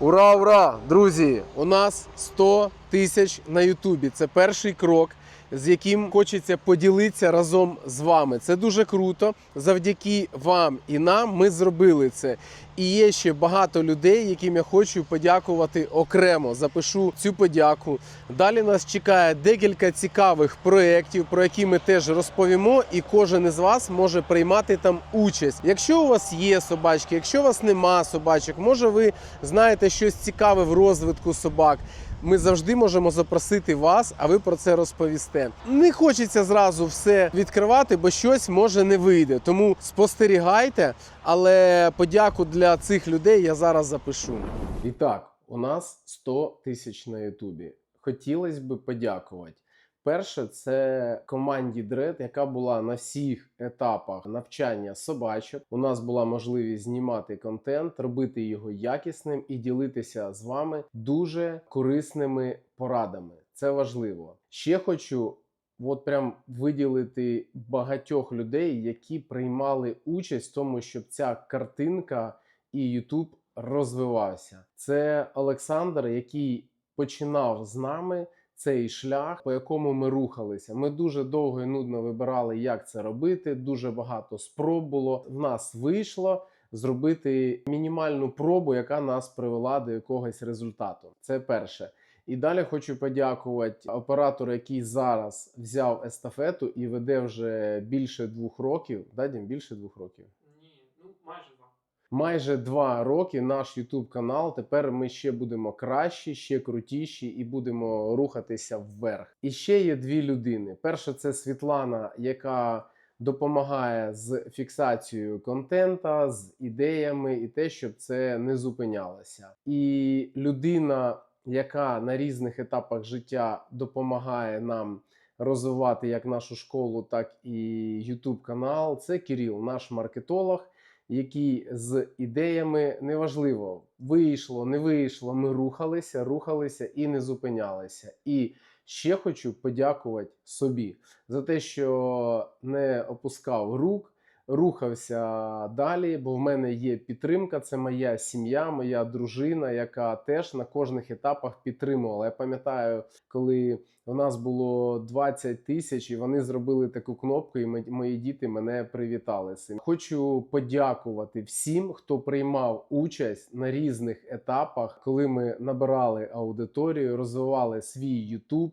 Ура, ура! Друзі! У нас 100 тисяч на Ютубі. Це перший крок, з яким хочеться поділитися разом з вами. Це дуже круто. Завдяки вам і нам ми зробили це. І є ще багато людей, яким я хочу подякувати окремо. Запишу цю подяку. Далі нас чекає декілька цікавих проєктів, про які ми теж розповімо, і кожен із вас може приймати там участь. Якщо у вас є собачки, якщо у вас нема собачок, може ви знаєте щось цікаве в розвитку собак. Ми завжди можемо запросити вас, а ви про це розповісте. Не хочеться зразу все відкривати, бо щось може не вийде. Тому спостерігайте, але подяку для цих людей я зараз запишу. І так, у нас 100 тисяч на Ютубі. Хотілося б подякувати. Перше, це команді Дред, яка була на всіх етапах навчання собачок. У нас була можливість знімати контент, робити його якісним і ділитися з вами дуже корисними порадами. Це важливо. Ще хочу от прям виділити багатьох людей, які приймали участь в тому, щоб ця картинка і YouTube розвивався. Це Олександр, який починав з нами цей шлях, по якому ми рухалися. Ми дуже довго і нудно вибирали, як це робити. Дуже багато спроб було. В нас вийшло зробити мінімальну пробу, яка нас привела до якогось результату. Це перше. І далі хочу подякувати оператору, який зараз взяв естафету і веде вже більше двох років. Да, Дім? більше двох років Ні, ну майже два. Майже два роки наш YouTube канал. Тепер ми ще будемо кращі, ще крутіші і будемо рухатися вверх. І ще є дві людини. Перша це Світлана, яка допомагає з фіксацією контента, з ідеями, і те, щоб це не зупинялося. І людина, яка на різних етапах життя допомагає нам. Розвивати як нашу школу, так і YouTube канал. Це Кирил, наш маркетолог, який з ідеями неважливо, вийшло, не вийшло. Ми рухалися, рухалися і не зупинялися. І ще хочу подякувати собі за те, що не опускав рук, рухався далі, бо в мене є підтримка. Це моя сім'я, моя дружина, яка теж на кожних етапах підтримувала. Я пам'ятаю, коли у нас було 20 тисяч, і вони зробили таку кнопку, і мої діти мене привітали. цим. Хочу подякувати всім, хто приймав участь на різних етапах, коли ми набирали аудиторію, розвивали свій YouTube.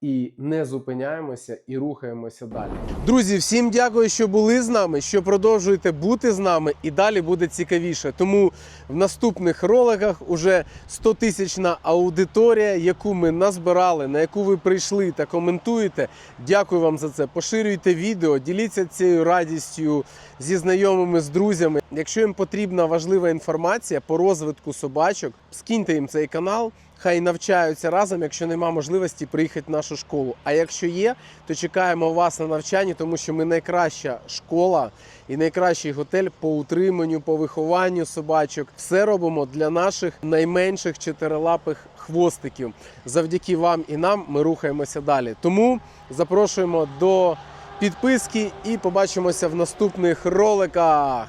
І не зупиняємося і рухаємося далі. Друзі, всім дякую, що були з нами, що продовжуєте бути з нами, і далі буде цікавіше. Тому в наступних роликах уже 100 тисячна аудиторія, яку ми назбирали, на яку ви прийшли та коментуєте. Дякую вам за це. Поширюйте відео, діліться цією радістю зі знайомими, з друзями. Якщо їм потрібна важлива інформація по розвитку собачок, скиньте їм цей канал. Хай навчаються разом, якщо нема можливості приїхати в нашу школу. А якщо є, то чекаємо вас на навчанні, тому що ми найкраща школа і найкращий готель по утриманню, по вихованню собачок. Все робимо для наших найменших чотирилапих хвостиків. Завдяки вам і нам ми рухаємося далі. Тому запрошуємо до підписки і побачимося в наступних роликах.